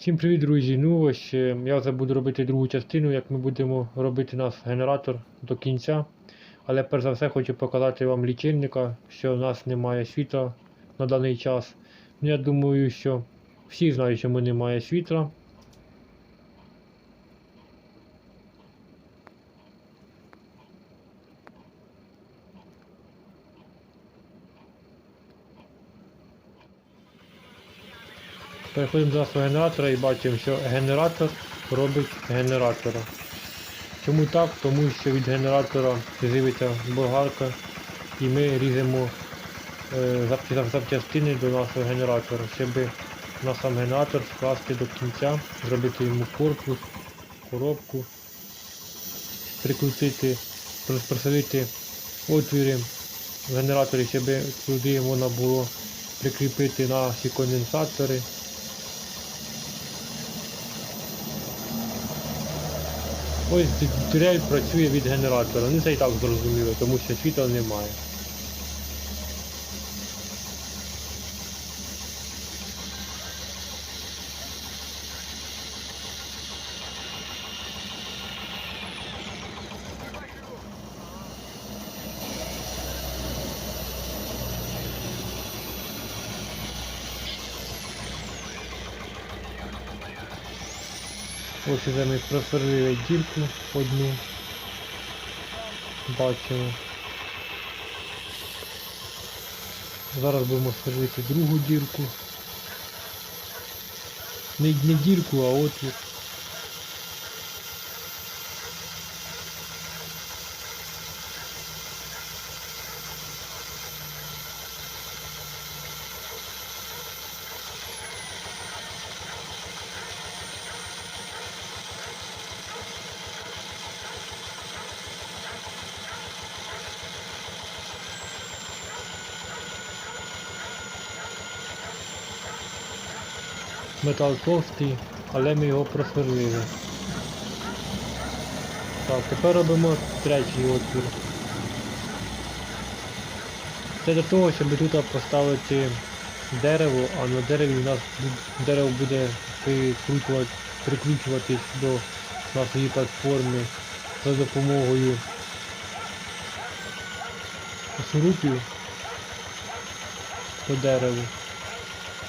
Всім привіт, друзі! Ну ось е, я вже буду робити другу частину, як ми будемо робити наш генератор до кінця. Але перш за все хочу показати вам лічильника, що в нас немає світла на даний час. Ну, я думаю, що всі знають, що ми немає світла. Переходимо до нашого генератора і бачимо, що генератор робить генератора. Чому так? Тому що від генератора живиться болгарка і ми ріжемо е, запчастини до нашого генератора, щоб на сам генератор скласти до кінця, зробити йому корпус, коробку, прикрутити, прос- отвіри в генераторі, щоб туди можна було прикріпити наші конденсатори. Ось т- працює від генератора. Ну це і так зрозуміло, тому що світла немає. Ось уже ми просверлили дірку одну. Бачимо. Зараз будемо сверлити другу дірку. Не, не дірку, а отвір. Метал товстий, але ми його просверлили. Так, тепер робимо третій отвір. Це для того, щоб тут поставити дерево, а на дереві у нас дерево буде прикручувати, прикручуватись до нашої платформи за допомогою шурупів по дереву.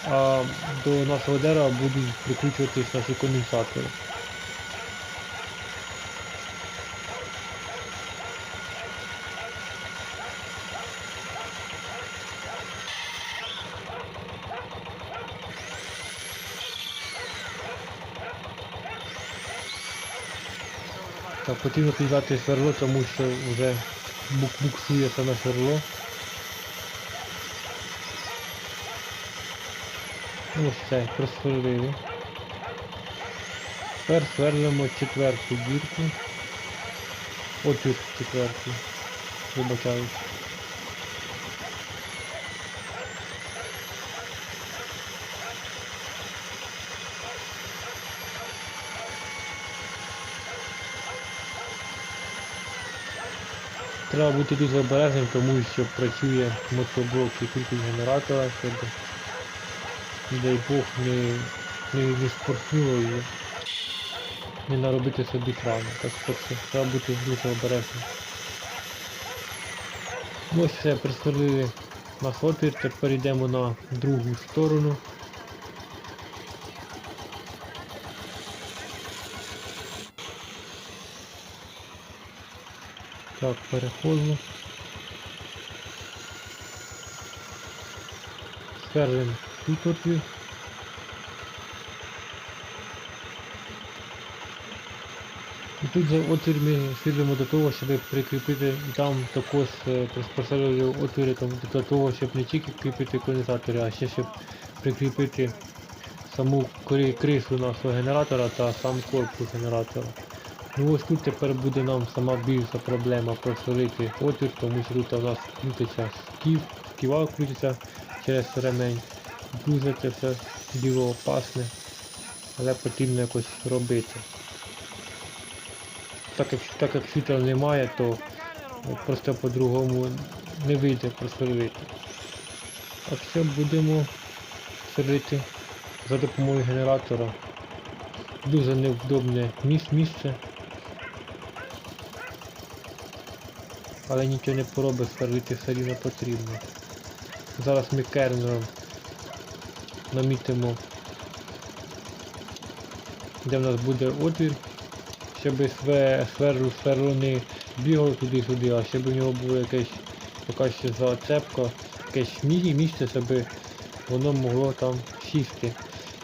А до нашого дерева будуть прикручуватись наші конденсатори. Так, потрібно підвати сверло, тому що вже бук буксує саме сверло. Ну все, просверлили. Тепер сверлимо четверту дірку. Отвір четвертий. Вибачаюсь. Треба бути дуже обережним, тому що працює мотоблок і кількість генератора, щоб не дай Бог не, не, не спорхнуло і не наробити собі травму. Так що це треба бути дуже обережним. Ось все, присверлили наш отвір, тепер йдемо на другу сторону. Так, переходимо. Сверлимо тут отвір. І тут за отвір ми світлимо до того, щоб прикріпити там також е, отвіри там, для того, щоб не тільки кріпити конденсатори, а ще щоб прикріпити саму кри- кришу нашого генератора та сам корпус генератора. Ну ось тут тепер буде нам сама більша проблема просверлити отвір, тому що тут у нас крутиться скіф, сківа крутиться через ремень. Дуже це все діло опасне, але потрібно якось робити. Так як, так як світла немає, то просто по-другому не вийде просверлити. А все будемо сверлити за допомогою генератора дуже невдобне місце. Але нічого не поробиш, сверлити все рівно потрібно. Зараз ми кернером намітимо, де в нас буде отвір, щоб све- сверло, сверло не бігало туди-сюди, а щоб у нього була якась, якась зацепка, якесь місце, щоб воно могло там сісти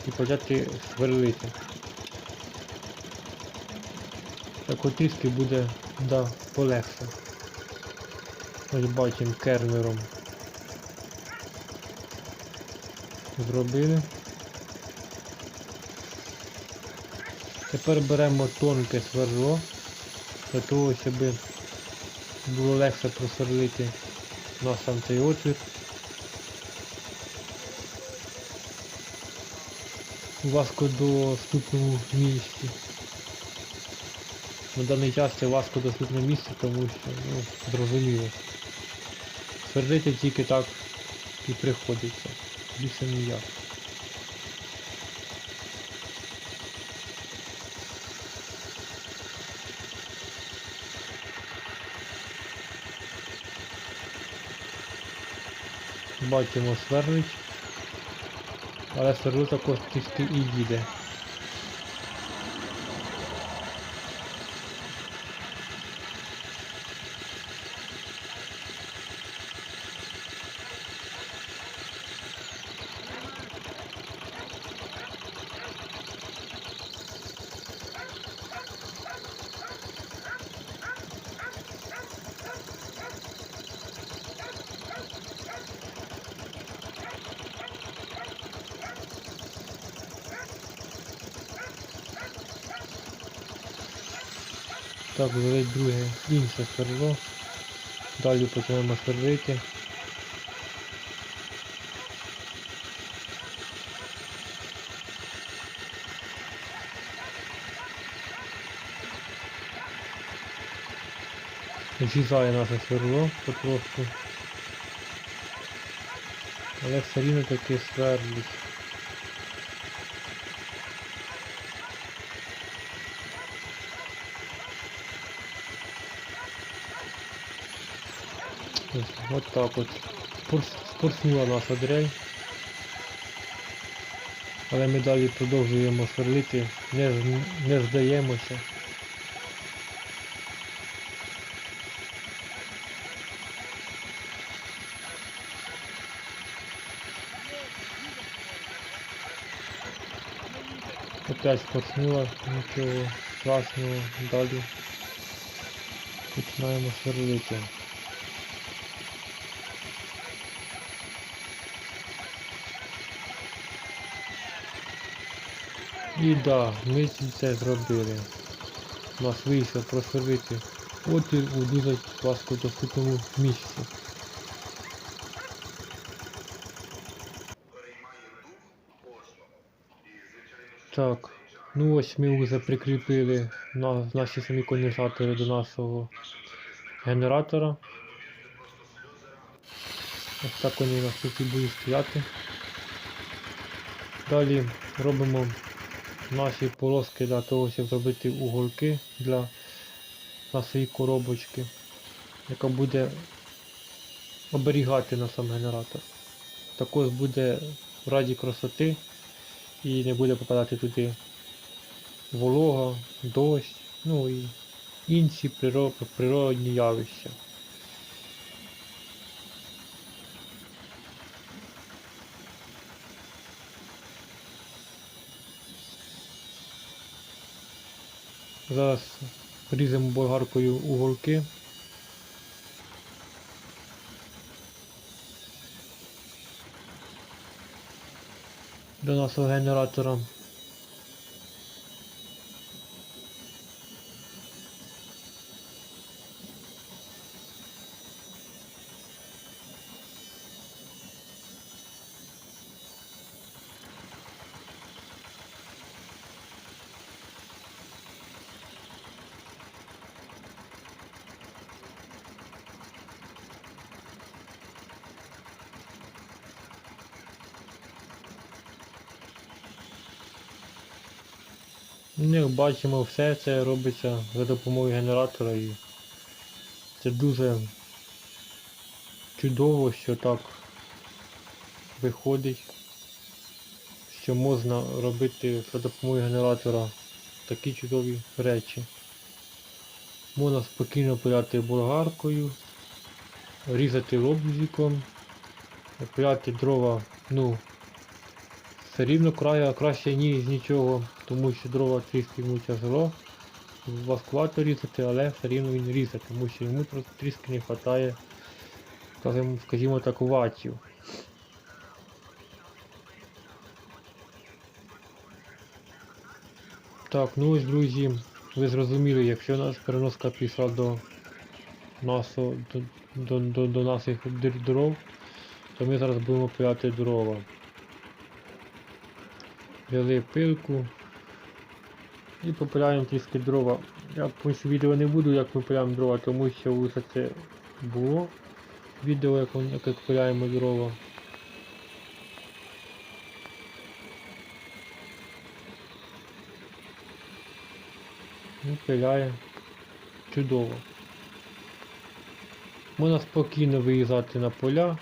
і почати сверлити. Так от трішки буде да, полегше. Ось бачимо кернером. Зробили. Тепер беремо тонке сверло для того, щоб було легше просверлити наш там цей отвір. Важко доступному місці. На даний час це важко доступне місце, тому що, ну, зрозуміло. Сверлити тільки так і приходиться. Більше ніяк. Бачимо сверлить. Але сверло також трішки і їде. Так, звелить друге інше сверло. Далі почнемо сверлити. З'їжджає наше сверло потрошку. Але все рівно таки сверлить. Ось так от. Спорс- Спорснула наша дрель. Але ми далі продовжуємо сверлити, не, не здаємося. Опять спорснула, нічого страшного, далі починаємо сверлити. І да, ми це зробили. У нас вийшло просверлити отвір у дуже важкодоступному місці. Так, ну ось ми вже прикріпили на, наші самі конденсатори до нашого генератора. Ось так вони у нас тут будуть стояти. Далі робимо наші полоски для того, щоб зробити уголки для нашої коробочки, яка буде оберігати на сам генератор. Також буде в раді красоти і не буде попадати туди волога, дощ, ну і інші приро- природні явища. Зараз різемо болгаркою уголки. До нашого генератора. Як бачимо, все це робиться за допомогою генератора і це дуже чудово, що так виходить, що можна робити за допомогою генератора такі чудові речі. Можна спокійно пиляти болгаркою, різати лобзиком, пиляти дрова, ну, все рівно края краще ніж нічого, тому що дрова трішки йому тяжело. Важкувато різати, але все рівно він різає, тому що йому трішки не вистачає, скажімо, скажімо так, ватів. Так, ну ось, друзі, ви зрозуміли, якщо у нас переноска пішла до нашого, до, до, до, до наших дров, то ми зараз будемо пиляти дрова. Взяли пилку і попиляємо трішки дрова. Я повністю відео не буду, як ми пиляємо дрова, тому що вже це було відео, як, ми- як пиляємо дрова. Ну, пиляє чудово. Можна спокійно виїжджати на поля,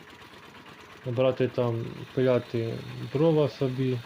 брати там, пиляти дрова собі,